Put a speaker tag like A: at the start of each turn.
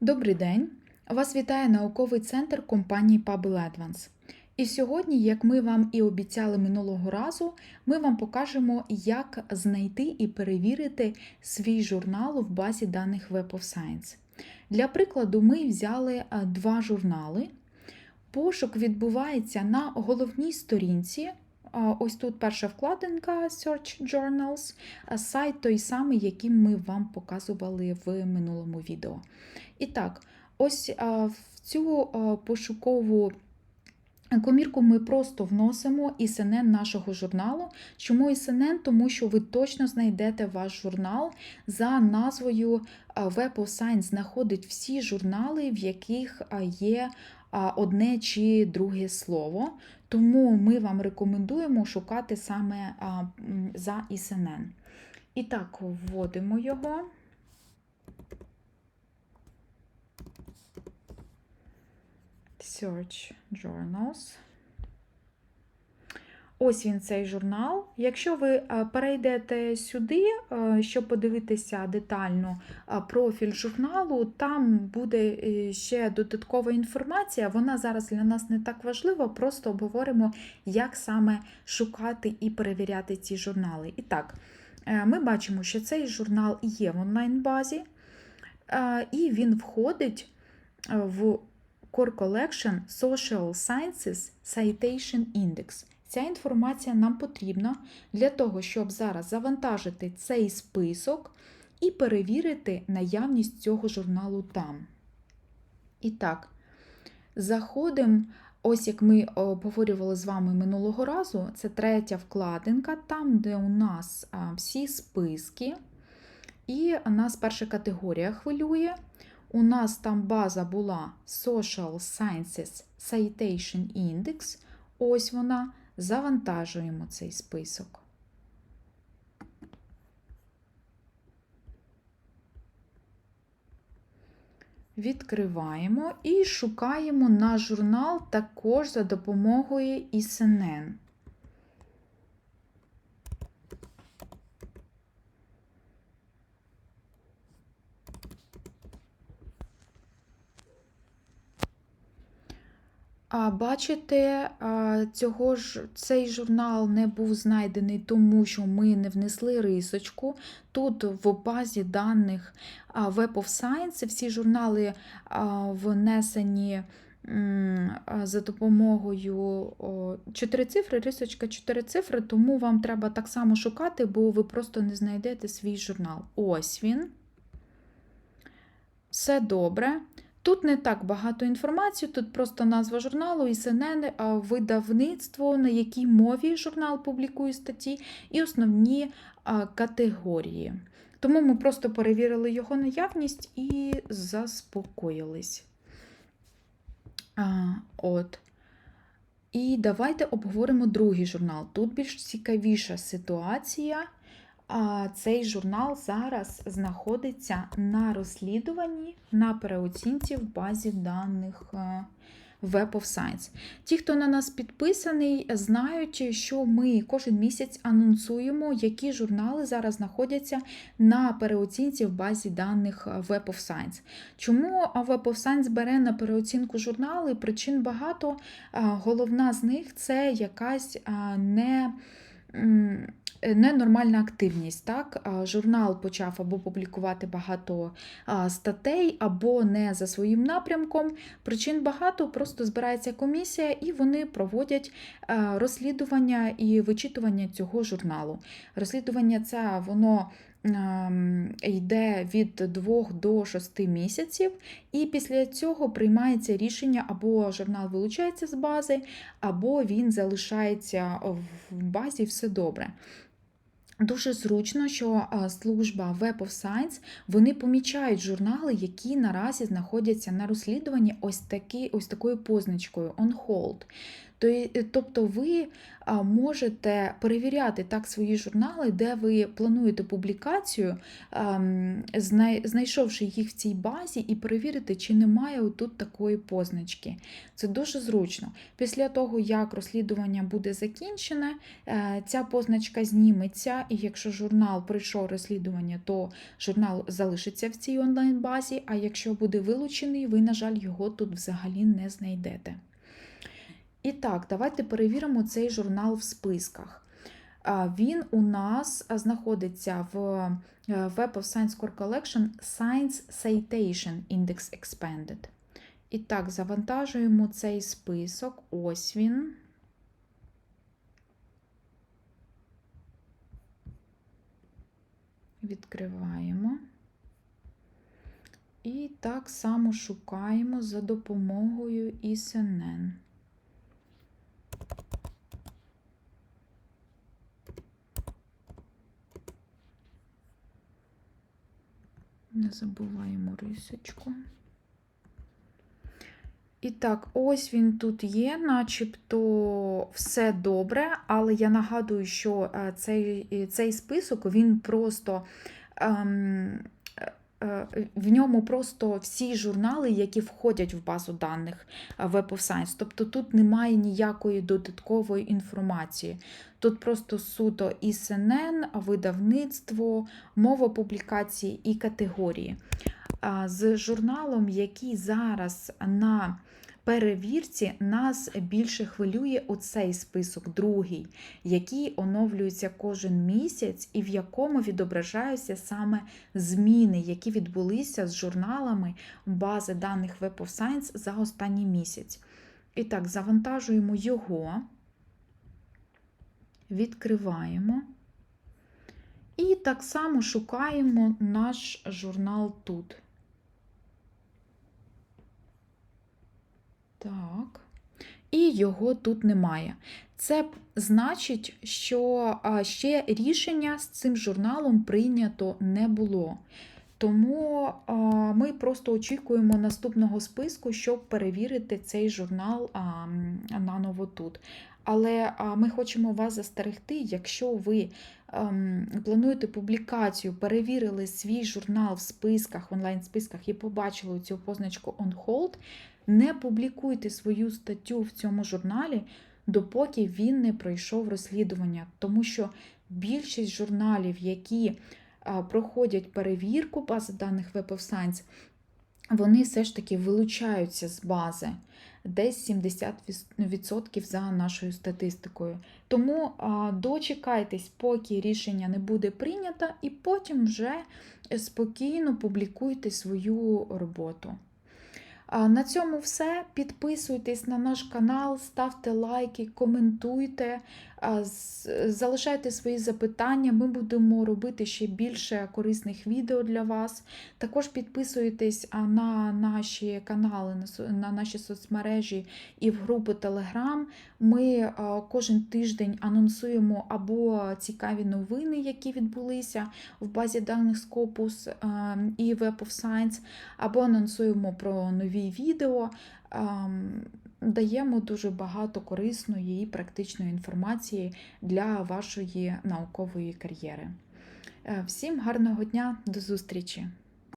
A: Добрий день! Вас вітає науковий центр компанії Pubble Advance. І сьогодні, як ми вам і обіцяли минулого разу, ми вам покажемо, як знайти і перевірити свій журнал в базі даних Web of Science. Для прикладу, ми взяли е, два журнали. Пошук відбувається на головній сторінці. Ось тут перша вкладинка Search Journals, сайт той самий, який ми вам показували в минулому відео. І так, ось в цю пошукову комірку ми просто вносимо ІСНН нашого журналу. Чому ІСНН? Тому що ви точно знайдете ваш журнал за назвою Web of Science знаходить всі журнали, в яких є одне чи друге слово. Тому ми вам рекомендуємо шукати саме за ІСНН. І так, вводимо його. Search Journals. Ось він цей журнал. Якщо ви е, перейдете сюди, е, щоб подивитися детально е, профіль журналу, там буде ще додаткова інформація. Вона зараз для нас не так важлива, просто обговоримо, як саме шукати і перевіряти ці журнали. І так, ми бачимо, що цей журнал є в онлайн-базі, і він входить в Core Collection Social Sciences Citation Index. Ця інформація нам потрібна для того, щоб зараз завантажити цей список і перевірити наявність цього журналу там. І так, заходимо, ось як ми обговорювали з вами минулого разу, це третя вкладинка, там, де у нас всі списки. І нас перша категорія хвилює. У нас там база була Social Sciences Citation Index. Ось вона. Завантажуємо цей список. Відкриваємо і шукаємо наш журнал також за допомогою ІСНН. Бачите, цього ж цей журнал не був знайдений, тому що ми не внесли рисочку. Тут в базі даних Web of Science всі журнали внесені за допомогою о, 4 цифри, рисочка 4 цифри, тому вам треба так само шукати, бо ви просто не знайдете свій журнал. Ось він. Все добре. Тут не так багато інформації, тут просто назва журналу, ІСНН, видавництво, на якій мові журнал публікує статті, і основні категорії. Тому ми просто перевірили його наявність і заспокоїлись. А, От. І давайте обговоримо другий журнал. Тут більш цікавіша ситуація. Цей журнал зараз знаходиться на розслідуванні на переоцінці в базі даних е, Web of Science. Ті, хто на нас підписаний, знають, що ми кожен місяць анонсуємо, які журнали зараз знаходяться на переоцінці в базі даних Web of Science. Чому Web of Science бере на переоцінку журнали? Причин багато. Головна з них це якась не ненормальна активність. Так? Журнал почав або публікувати багато статей, або не за своїм напрямком. Причин багато, просто збирається комісія, і вони проводять розслідування і вичитування цього журналу. Розслідування це воно. Йде від 2 до 6 місяців, і після цього приймається рішення, або журнал вилучається з бази, або він залишається в базі все добре. Дуже зручно, що служба Web of Science вони помічають журнали, які наразі знаходяться на розслідуванні ось такі, ось такою позначкою on hold. Е, Тобто ви можете перевіряти так свої журнали, де ви плануєте публікацію, знайшовши їх в цій базі, і перевірити, чи немає отут такої позначки. Це дуже зручно. Після того, як розслідування буде закінчене, е, ця позначка зніметься, і якщо журнал пройшов розслідування, то журнал залишиться в цій онлайн-базі, а якщо буде вилучений, ви, на жаль, його тут взагалі не знайдете. І так, давайте перевіримо цей журнал в списках. Він у нас знаходиться в е, Web of Science Core Collection Science Citation Index Expanded. І так, завантажуємо цей список. Ось він. Відкриваємо. І так само шукаємо за допомогою ISNN. Не забуваємо рисочку. І так, ось він тут є, начебто все добре, але я нагадую, що е, цей, е, цей список він просто. Ем, в ньому просто всі журнали, які входять в базу даних е, Web of Science. Тобто тут немає ніякої додаткової інформації. Тут просто суто ІСНН, видавництво, мова публікації і категорії. З журналом, який зараз на перевірці, нас більше хвилює оцей список, другий, який оновлюється кожен місяць, і в якому відображаються саме зміни, які відбулися з журналами бази даних Web of Science за останній місяць. І так, завантажуємо його, відкриваємо. І так само шукаємо наш журнал тут. Так. І його тут немає. Це значить, що ще рішення з цим журналом прийнято не було. Тому ми просто очікуємо наступного списку, щоб перевірити цей журнал наново тут. Але ми хочемо вас застерегти, якщо ви ем, плануєте публікацію, перевірили свій журнал в списках, онлайн-списках і побачили цю позначку on hold, не публікуйте свою статтю в цьому журналі, допоки він не пройшов розслідування, тому що більшість журналів, які проходять перевірку бази даних Web of Science, вони все ж таки вилучаються з бази. Десь 70% за нашою статистикою. Тому а, дочекайтесь, поки рішення не буде прийнято, і потім вже спокійно публікуйте свою роботу. На цьому все. Підписуйтесь на наш канал, ставте лайки, коментуйте, залишайте свої запитання. Ми будемо робити ще більше корисних відео для вас. Також підписуйтесь на наші канали, на наші соцмережі і в групи Telegram. Ми кожен тиждень анонсуємо або цікаві новини, які відбулися в базі даних Scopus і Web of Science, або анонсуємо про нові відео. Ам, Даємо дуже багато корисної і практичної інформації для вашої наукової кар'єри. Е, Всім гарного дня, до зустрічі!